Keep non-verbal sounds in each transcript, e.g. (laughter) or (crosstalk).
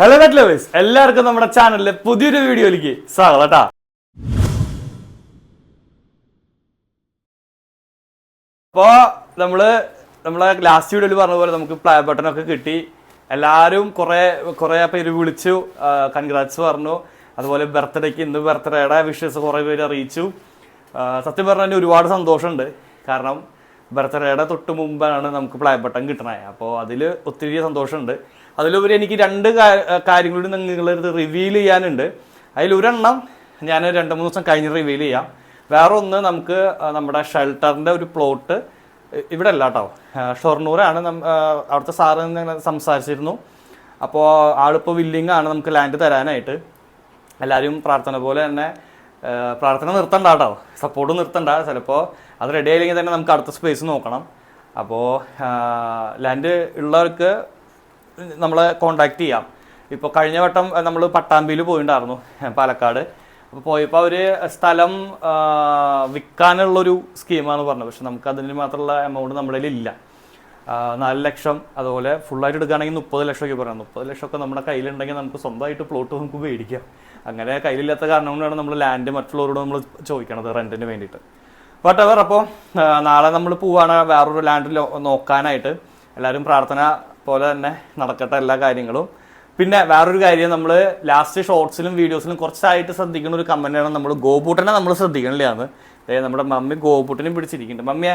Hello net എല്ലാവർക്കും നമ്മുടെ ചാനലിലെ പുതിയൊരു വീഡിയോയിലേക്ക് സ്വാഗതം കേട്ടാ അപ്പോ നമ്മൾ നമ്മളെ ലാസ്റ്റ് വീഡിയോയിൽ പറഞ്ഞ പോലെ നമുക്ക് പ്ലേ ബട്ടൺ ഒക്കെ കിട്ടി. എല്ലാവരും കുറെ കുറെ പേര് വിളിച്ചു. കൺഗ്രാറ്റ്സ് പറഞ്ഞു. അതുപോലെ ബർത്ത്ഡേക്ക് ഇന്ന് ബർത്ത്ഡേയുടെ വിഷസ് കുറേ പേര് അറിയിച്ചു. സത്യം പറഞ്ഞാൽ ഒരുപാട് സന്തോഷമുണ്ട്. കാരണം ബർത്ത്ഡേയുടെ തൊട്ട് മുമ്പാണ് നമുക്ക് പ്ലേ ബട്ടൺ കിട്ടണേ. അപ്പോൾ അതിൽ ഒത്തിരി സന്തോഷമുണ്ട്. അതിലുപരി എനിക്ക് രണ്ട് കാര്യങ്ങൾ നിങ്ങളടുത്ത് റിവീൽ ചെയ്യാനുണ്ട്. അതിലൊരെണ്ണം ഞാൻ രണ്ട് മൂന്ന് ദിവസം കഴിഞ്ഞ് റിവീൽ ചെയ്യാം. വേറെ ഒന്ന് നമുക്ക് നമ്മുടെ ഷെൽട്ടറിന്റെ ഒരു പ്ലോട്ട് ഇവിടെ അല്ല കേട്ടോ. ഷൊർണൂരാണ് അവിടുത്തെ സാറ് സംസാരിച്ചിരുന്നു. അപ്പോൾ ആളിപ്പോൾ വില്ലിങ് ആണ് നമുക്ക് ലാൻഡ് തരാനായിട്ട്. എല്ലാവരും പ്രാർത്ഥന പോലെ തന്നെ പ്രാർത്ഥന നിർത്തണ്ട കേട്ടോ. സപ്പോർട്ട് നിർത്തണ്ട. ചിലപ്പോൾ അത് റെഡി ആയില്ലെങ്കിൽ തന്നെ നമുക്ക് അടുത്ത സ്പേസ് നോക്കണം. അപ്പോൾ ലാൻഡ് ഉള്ളവർക്ക് നമ്മളെ കോണ്ടാക്ട് ചെയ്യാം. ഇപ്പോൾ കഴിഞ്ഞ വട്ടം നമ്മൾ പട്ടാമ്പിയിൽ പോയിണ്ടായിരുന്നു പാലക്കാട്. അപ്പോൾ പോയപ്പോൾ അവർ സ്ഥലം വിൽക്കാനുള്ളൊരു സ്കീമാണ് പറഞ്ഞത്. പക്ഷെ നമുക്ക് അതിന് മാത്രമുള്ള എമൗണ്ട് നമ്മുടെ ഇല്ല നാല് ലക്ഷം അതുപോലെ ഫുള്ളായിട്ട് എടുക്കുകയാണെങ്കിൽ മുപ്പത് ലക്ഷമൊക്കെ പറയാം. മുപ്പത് ലക്ഷമൊക്കെ നമ്മുടെ കയ്യിലുണ്ടെങ്കിൽ നമുക്ക് സ്വന്തമായിട്ട് പ്ലോട്ട് നമുക്ക് മേടിക്കാം. അങ്ങനെ കയ്യിലില്ലാത്ത കാരണം കൊണ്ടാണ് നമ്മൾ ലാൻഡ് മറ്റുള്ളവരോട് നമ്മൾ ചോദിക്കണത് റെന്റിന് വേണ്ടിയിട്ട് വട്ടെവർ അപ്പോൾ നാളെ നമ്മൾ പോവുകയാണ് വേറൊരു ലാൻഡ് നോക്കാനായിട്ട് എല്ലാവരും പ്രാർത്ഥന പോലെ തന്നെ നടക്കട്ടെ എല്ലാ കാര്യങ്ങളും. പിന്നെ വേറൊരു കാര്യം നമ്മൾ ലാസ്റ്റ് ഷോർട്സിലും വീഡിയോസിലും കുറച്ചായിട്ട് ശ്രദ്ധിക്കുന്ന ഒരു കമന്റാണ് നമ്മൾ ഗോപൂട്ടനെ നമ്മൾ ശ്രദ്ധിക്കണില്ലാന്ന് അതായത് നമ്മുടെ മമ്മി ഗോപൂട്ടനെ പിടിച്ചിരിക്കുന്നുണ്ട്. മമ്മിയെ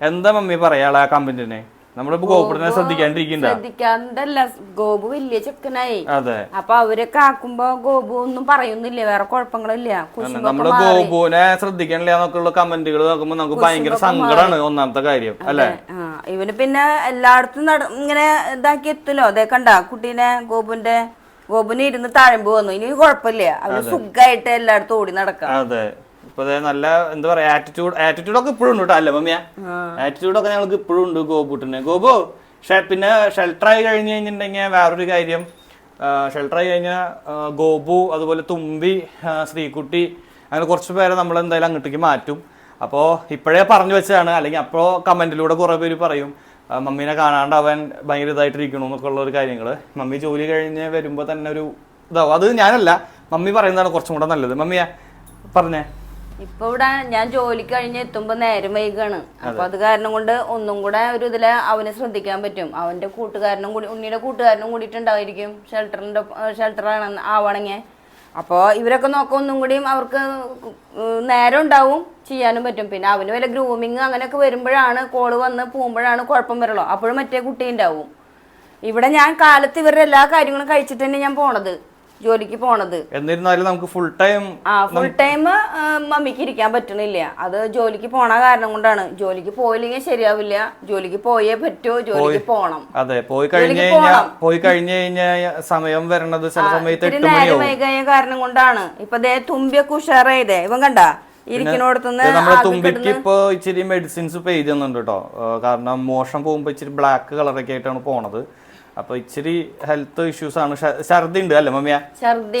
എന്താ മമ്മി പറയാളെ ആ കമന്റിനെ നമ്മളിപ്പോ ഗോപൂട്ടനെ ശ്രദ്ധിക്കാണ്ടിരിക്കണ്ട ശ്രദ്ധിക്കാണ്ടല്ല ഗോപു വലിയ ചെക്കനായി. അതെ. അപ്പൊ അവരൊക്കെ ആക്കുമ്പോ ഗോപു ഒന്നും പറയുന്നില്ല വേറെ കുഴപ്പങ്ങളില്ല. നമ്മൾ. ഗോപുവിനെ ശ്രദ്ധിക്കണില്ല എന്നൊക്കെയുള്ള കമന്റുകൾ നോക്കുമ്പോ നമുക്ക് ഭയങ്കര സങ്കടമാണ് ഒന്നാമത്തെ കാര്യം അല്ലെ? ഇവന് പിന്നെ എല്ലായിടത്തും നട ഇങ്ങനെ ഇതാക്കി എത്തുമല്ലോ അതേ കണ്ട കുട്ടീനെ ഗോപുന്റെ ഗോപുന് ഇരുന്ന് താഴമ്പ് വന്നു. ഇനി കുഴപ്പമില്ല. അവന് സുഖമായിട്ട് എല്ലായിടത്തും ഓടി നടക്കാം. അതെ. ഇപ്പൊ നല്ല എന്താ പറയാ ആറ്റിറ്റ്യൂഡ് ആറ്റിറ്റ്യൂഡ് ഒക്കെ ഇപ്പോഴും ഉണ്ട് കേട്ടോ അല്ലേ മമ്മിയ? ആറ്റിറ്റ്യൂഡ് ഒക്കെ ഞങ്ങൾക്ക് ഇപ്പോഴും ഉണ്ട് ഗോപൂട്ടിന്. ഗോപു പിന്നെ ഷെൽട്ടർ ആയി കഴിഞ്ഞ് കഴിഞ്ഞിട്ടുണ്ടെങ്കിൽ വേറൊരു കാര്യം. ഷെൽട്ടർ ആയി കഴിഞ്ഞാൽ ഗോപു അതുപോലെ തുമ്പി ശ്രീക്കുട്ടി ശ്രീകുട്ടി അങ്ങനെ കുറച്ച് പേരെ നമ്മൾ എന്തായാലും അങ്ങോട്ടേക്ക് മാറ്റും. അപ്പോൾ ഇപ്പോഴേ പറഞ്ഞു വെച്ചതാണ്. അല്ലെങ്കിൽ അപ്പോൾ കമന്റിലൂടെ കുറേ പേര് പറയും മമ്മീനെ കാണാണ്ട് അവൻ ഭയങ്കര ഇതായിട്ടിരിക്കണു എന്നൊക്കെ ഉള്ള ഒരു കാര്യങ്ങൾ മമ്മി ജോലി കഴിഞ്ഞ് വരുമ്പോൾ തന്നെ ഒരു ഇതാവും. അത് ഞാനല്ല. മമ്മി പറയുന്നതാണ് കുറച്ചും കൂടെ നല്ലത്. മമ്മിയാ പറഞ്ഞേ. ഇപ്പൊ ഇവിടെ ഞാൻ ജോലി കഴിഞ്ഞ് എത്തുമ്പോ നേരം വൈകാണ്. അപ്പൊ അത്. കാരണം കൊണ്ട് ഒന്നും കൂടെ ഒരു ഇതിൽ അവനെ ശ്രദ്ധിക്കാൻ പറ്റും. അവന്റെ കൂട്ടുകാരനും കൂടി ഉണ്ണിയുടെ കൂട്ടുകാരനും കൂടിയിട്ടുണ്ടായിരിക്കും. ഷെൽട്ടറിന്റെ ഷെൽട്ടർ ആവണെങ്കിൽ അപ്പോൾ ഇവരൊക്കെ നോക്കാം ഒന്നും കൂടിയും അവർക്ക് നേരം ഉണ്ടാവും ചെയ്യാനും പറ്റും. പിന്നെ അവന് വല്ല ഗ്രൂമിങ് അങ്ങനെയൊക്കെ വരുമ്പോഴാണ് കോൾ വന്ന് പോകുമ്പോഴാണ് കുഴപ്പം വരുള്ളൂ. അപ്പോഴും മറ്റേ കുട്ടി ഉണ്ടാവും. ഇവിടെ ഞാൻ കാലത്ത് ഇവരുടെ എല്ലാ കാര്യങ്ങളും കഴിച്ചിട്ട് തന്നെ ഞാൻ പോണത്. ജോലിക്ക് പോണത്. എന്നിരുന്നാലും നമുക്ക് ഫുൾ ടൈം ആ ഫുൾ ടൈം മമ്മിക്ക് ഇരിക്കാൻ പറ്റണില്ല. അത് ജോലിക്ക് പോണ കാരണം കൊണ്ടാണ്. ജോലിക്ക് പോയില്ലെങ്കിൽ ശരിയാവില്ല. ജോലിക്ക് പോയേ പറ്റൂ ജോലിക്ക് പോണം. അതെ പോയി കഴിഞ്ഞു കഴിഞ്ഞാൽ പോയി കഴിഞ്ഞു കഴിഞ്ഞാൽ സമയം വരണത് ചില സമയത്ത് വൈകായ എട്ട് നേരം മണിയാവും വൈകിയ കാരണം കൊണ്ടാണ്. ഇപ്പൊ ദേ തുമ്പിയൊക്കെ ഉഷാറായതേ. ഇവൻ കണ്ട? നമ്മുടെ തുമ്പിക്ക് ഇപ്പൊ ഇച്ചിരി മെഡിസിൻസ് പേ ചെയ്യുന്നുണ്ട് കേട്ടോ കാരണം മോഷം പോകുമ്പോ ഇച്ചിരി ബ്ലാക്ക് കളറൊക്കെ ആയിട്ടാണ് പോണത്. അപ്പൊ ഇച്ചിരി ഹെൽത്ത് ഇഷ്യൂസ് ആണ്. ഛർദി ഉണ്ട് അല്ലേ മമ്മിയ? ഛർദി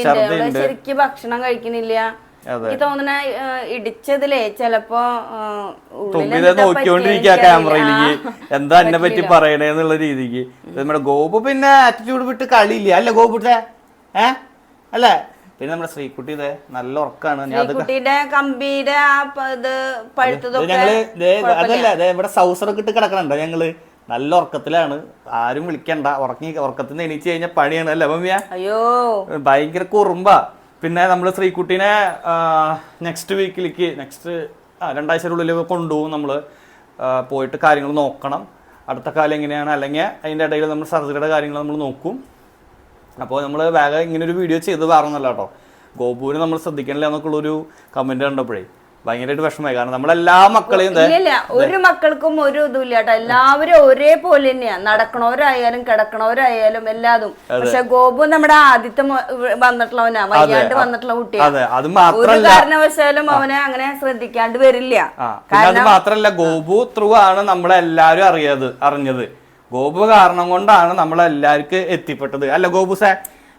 ശരിക്കും ഭക്ഷണം കഴിക്കുന്നില്ല. എനിക്ക് തോന്നണ ഇടിച്ചതിലേ ചെലപ്പോ തുമ്പിനെ നോക്കിക്കൊണ്ടിരിക്കുക ക്യാമറയിലേക്ക്. എന്താ എന്നെ പറ്റി പറയണേന്നുള്ള രീതിക്ക്. നമ്മുടെ ഗോപു പിന്നെ ആറ്റിറ്റ്യൂഡ് വിട്ട് കളിയില്ല. അല്ലേ ഗോപുട്ടെ ഏ? അല്ലേ? പിന്നെ നമ്മുടെ ശ്രീകുട്ടി ഇതേ നല്ല ഉറക്കാണ്. ഞങ്ങൾ അതല്ല ഇവിടെ സൗസറൊക്കെ ഇട്ട് കിടക്കണുണ്ടോ ഞങ്ങൾ? നല്ല ഉറക്കത്തിലാണ്. ആരും വിളിക്കണ്ട. ഉറങ്ങി ഉറക്കത്തിൽ നിന്ന് എണീച്ച് കഴിഞ്ഞാൽ പണിയാണ്. അല്ലേ മമ്മിയ അയ്യോ. ഭയങ്കര കുറുമ്പ. പിന്നെ നമ്മൾ ശ്രീകുട്ടീനെ നെക്സ്റ്റ് വീക്കിലേക്ക് നെക്സ്റ്റ് രണ്ടാഴ്ചയുടെ കൊണ്ടുപോകും നമ്മൾ പോയിട്ട് കാര്യങ്ങൾ നോക്കണം. അടുത്ത കാലം എങ്ങനെയാണ്? അല്ലെങ്കിൽ അതിന്റെ ഇടയിൽ നമ്മൾ സർജറിയുടെ കാര്യങ്ങൾ നമ്മൾ നോക്കും. അപ്പോൾ നമ്മൾ വേഗം ഇങ്ങനെ ഒരു വീഡിയോ ചെയ്ത് വേറൊന്നല്ല കേട്ടോ ഗോപുവിനെ നമ്മൾ ശ്രദ്ധിക്കണില്ല എന്നൊക്കെയുള്ളൊരു കമന്റ് കണ്ടപ്പോഴേ. ഭയങ്കരമായിട്ട് വിഷമമായി. കാരണം നമ്മളെല്ലാ മക്കളെയും ഒരു മക്കൾക്കും ഒരു ഇതും കേട്ടോ. എല്ലാവരും ഒരേപോലെ തന്നെയാ. നടക്കണവരായാലും കിടക്കണവരായാലും എല്ലാതും. പക്ഷെ ഗോപു നമ്മുടെ ആദ്യത്തെ വന്നിട്ടുള്ളവനാ. വയ്യാണ്ട് വന്നിട്ടുള്ള കുട്ടിയാ. അതെ. അത് ഒരു കാരണവശാലും അവനെ അങ്ങനെ ശ്രദ്ധിക്കാണ്ട് വരില്ല. അത് മാത്രല്ല ഗോപു ത്രൂ ആണ് നമ്മളെല്ലാരും അറിയത് അറിഞ്ഞത്. ഗോപു കാരണം കൊണ്ടാണ് നമ്മളെല്ലാവർക്കും എത്തിപ്പെട്ടത്. അല്ല ഗോപു സാ?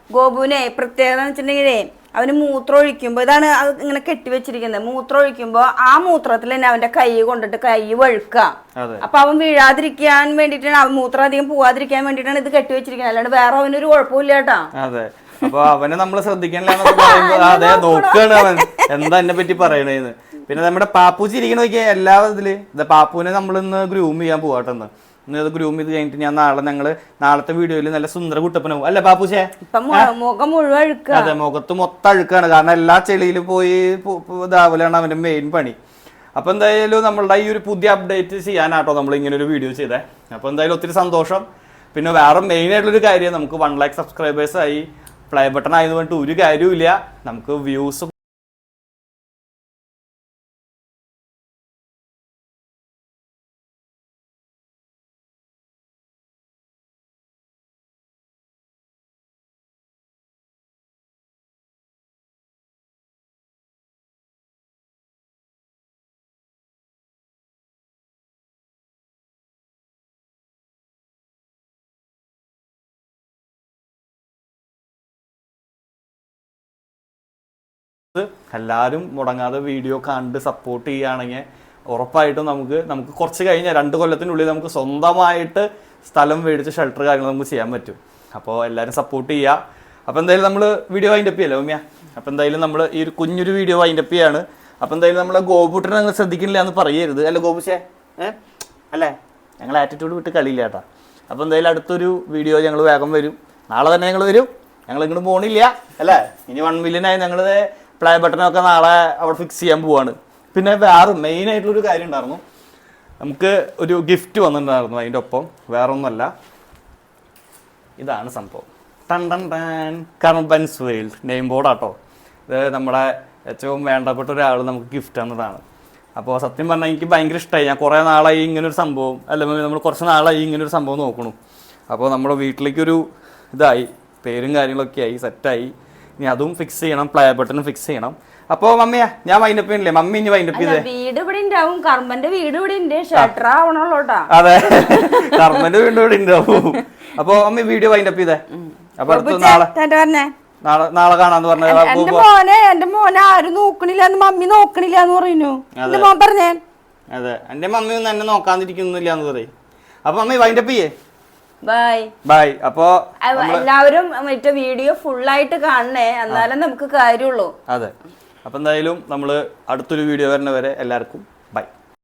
ഗോപുവിനെ പ്രത്യേകത വെച്ചിട്ടുണ്ടെങ്കിലേ അവന് മൂത്രം ഒഴിക്കുമ്പോൾ ഇതാണ് ഇങ്ങനെ കെട്ടിവെച്ചിരിക്കുന്നത് മൂത്രം ഒഴിക്കുമ്പോൾ ആ മൂത്രത്തിൽ തന്നെ അവന്റെ കൈ കൊണ്ടിട്ട് കൈ വഴുക്കുക. അപ്പൊ അവൻ വീഴാതിരിക്കാൻ വേണ്ടിയിട്ടാണ് അവൻ മൂത്രം അധികം പോവാതിരിക്കാൻ വേണ്ടിയിട്ടാണ് ഇത് കെട്ടിവെച്ചിരിക്കുന്നത് അല്ലാണ്ട് വേറെ അവനൊരു കുഴപ്പമില്ല കേട്ടാ. അപ്പൊ അവനെ നമ്മൾ ശ്രദ്ധിക്കണില്ല (laughs) അതെ നോക്കുകയാണ് അവൻ. എന്താ എന്നെ പറ്റി പറയണേന്ന്. പിന്നെ നമ്മുടെ പാപ്പൂച്ചി ഇരിക്കണ നോക്കിയാൽ എല്ലാ ഇതിൽ ഇത് പാപ്പുവിനെ നമ്മൾ ഇന്ന് ഗ്രൂം ചെയ്യാൻ പോവാട്ടെന്ന്. ഇന്ന് ഇത് ഗ്രൂം ചെയ്ത് കഴിഞ്ഞിട്ട് ഞാൻ നാളെ ഞങ്ങൾ നാളത്തെ വീഡിയോയിൽ നല്ല സുന്ദര കുട്ടപ്പനാവും അല്ലേ ബാപ്പുശേ മുഖം മുഴുവൻ അതെ മുഖത്ത് മൊത്തം അഴുക്കാണ്. കാരണം എല്ലാ ചെളിയിലും പോയി ഇതാവലാണ് അവന്റെ മെയിൻ പണി. അപ്പൊ എന്തായാലും നമ്മളുടെ ഈ ഒരു പുതിയ അപ്ഡേറ്റ് ചെയ്യാനാട്ടോ നമ്മൾ ഇങ്ങനെ ഒരു വീഡിയോ ചെയ്തേ. അപ്പൊ എന്തായാലും ഒത്തിരി സന്തോഷം. പിന്നെ വേറെ മെയിൻ ആയിട്ടുള്ളൊരു കാര്യം നമുക്ക് വൺ ലാക്ക് സബ്സ്ക്രൈബേഴ്സ് ആയി. പ്ലേ ബട്ടൺ ആയതുകൊണ്ട് ഒരു ഒരു കാര്യമില്ല നമുക്ക് വ്യൂസ് എല്ലാവരും മുടങ്ങാതെ വീഡിയോ കണ്ട് സപ്പോർട്ട് ചെയ്യുകയാണെങ്കിൽ ഉറപ്പായിട്ടും നമുക്ക് നമുക്ക് കുറച്ച് കഴിഞ്ഞാൽ രണ്ട് കൊല്ലത്തിനുള്ളിൽ നമുക്ക് സ്വന്തമായിട്ട് സ്ഥലം മേടിച്ച് ഷെൽട്ടർ കാര്യങ്ങൾ നമുക്ക് ചെയ്യാൻ പറ്റും. അപ്പോൾ എല്ലാവരും സപ്പോർട്ട് ചെയ്യുക. അപ്പോൾ എന്തായാലും നമ്മൾ വീഡിയോ വൈൻഡ് അപ്പ് ചെയ്യല്ലേ ഉമ്മിയ? അപ്പോൾ എന്തായാലും നമ്മൾ ഈ ഒരു കുഞ്ഞൊരു വീഡിയോ വൈൻഡ് അപ്പ് ചെയ്യാണ്. അപ്പോൾ എന്തായാലും നമ്മളെ ഗോപുട്ടിനെ നിങ്ങൾ ശ്രദ്ധിക്കുന്നില്ല എന്ന് പറയരുത്. അല്ല ഗോപുശേ ഏ? അല്ലേ? ഞങ്ങൾ ആറ്റിറ്റ്യൂഡ് വിട്ട് കളിയില്ല കേട്ടോ. അപ്പോൾ എന്തായാലും അടുത്തൊരു വീഡിയോ ഞങ്ങൾ വേഗം വരും. നാളെ തന്നെ ഞങ്ങൾ വരും. ഞങ്ങൾ ഇങ്ങോട്ട് പോണില്ല. അല്ലേ? ഇനി വൺ മില്യനായി ഞങ്ങൾ പ്ലേ ബട്ടണൊക്കെ നാളെ അവിടെ ഫിക്സ് ചെയ്യാൻ പോവാണ്. പിന്നെ വേറെ മെയിൻ ആയിട്ടുള്ളൊരു കാര്യം ഉണ്ടായിരുന്നു. നമുക്ക് ഒരു ഗിഫ്റ്റ് വന്നിട്ടുണ്ടായിരുന്നു അതിന്റെ ഒപ്പം. വേറെ ഒന്നുമല്ല ഇതാണ് സംഭവം. ടൺ ടൺ ടൺ. കർബൻസ് വേൾഡ് നെയിം ബോർഡാട്ടോ ഇത് നമ്മുടെ ഏറ്റവും വേണ്ടപ്പെട്ട ഒരാൾ നമുക്ക് ഗിഫ്റ്റ് തന്നതാണ്. അപ്പോൾ സത്യം പറഞ്ഞാൽ എനിക്ക് ഭയങ്കര ഇഷ്ടമായി ഞാൻ കുറേ നാളായി ഇങ്ങനൊരു സംഭവം അല്ല നമ്മൾ കുറച്ച് നാളായി ഇങ്ങനൊരു സംഭവം നോക്കണു. അപ്പോൾ നമ്മുടെ വീട്ടിലേക്കൊരു ഇതായി. പേരും കാര്യങ്ങളൊക്കെ ആയി സെറ്റായി ഇനി അതും ഫിക്സ് ചെയ്യണം പ്ലേ ബട്ടണും ഫിക്സ് ചെയ്യണം. അപ്പോ മമ്മിയാ ഞാൻ വൈൻഡപ്പ് ചെയ്യണില്ലേ? മമ്മി ഇനി വൈൻഡപ്പ് ചെയ്തേ? വീട് ഇവിടെ ഉണ്ടാവും. കർമ്മന്റെ വീട് ഇവിടെ ഉണ്ട്. ഷട്ടർ ആവണല്ലോട്ടാ അതെ. കർമ്മന്റെ വീട് ഇവിടെ ഉണ്ടാവും. അപ്പൊ മമ്മി വീഡിയോ വൈൻഡപ്പ് ചെയ്തേ? അപ്പൊ അടുത്ത നാളെ പറഞ്ഞേ? നാളെ നാളെ കാണാന്ന് പറഞ്ഞ എന്റെ മോനെ എന്റെ മോനെ ആരും നോക്കണില്ല എന്ന് മമ്മി നോക്കണില്ല എന്ന് പറയുന്നു എന്റെ മോൻ പറഞ്ഞേ? അതെ. എന്റെ മമ്മി ഒന്നും എന്നെ നോക്കാതിരിക്കുന്നില്ല എന്ന് പറയും. അപ്പൊ അമ്മ വൈൻഡപ്പ് ചെയ്യേ? ബൈ ബൈ അപ്പോ എല്ലാവരും മറ്റേ വീഡിയോ ഫുള്ളായിട്ട് കാണണേ. എന്നാലേ നമുക്ക് കാര്യമുള്ളൂ അതെ. അപ്പൊ എന്തായാലും നമ്മൾ അടുത്തൊരു വീഡിയോ വരുന്നവരെ എല്ലാവർക്കും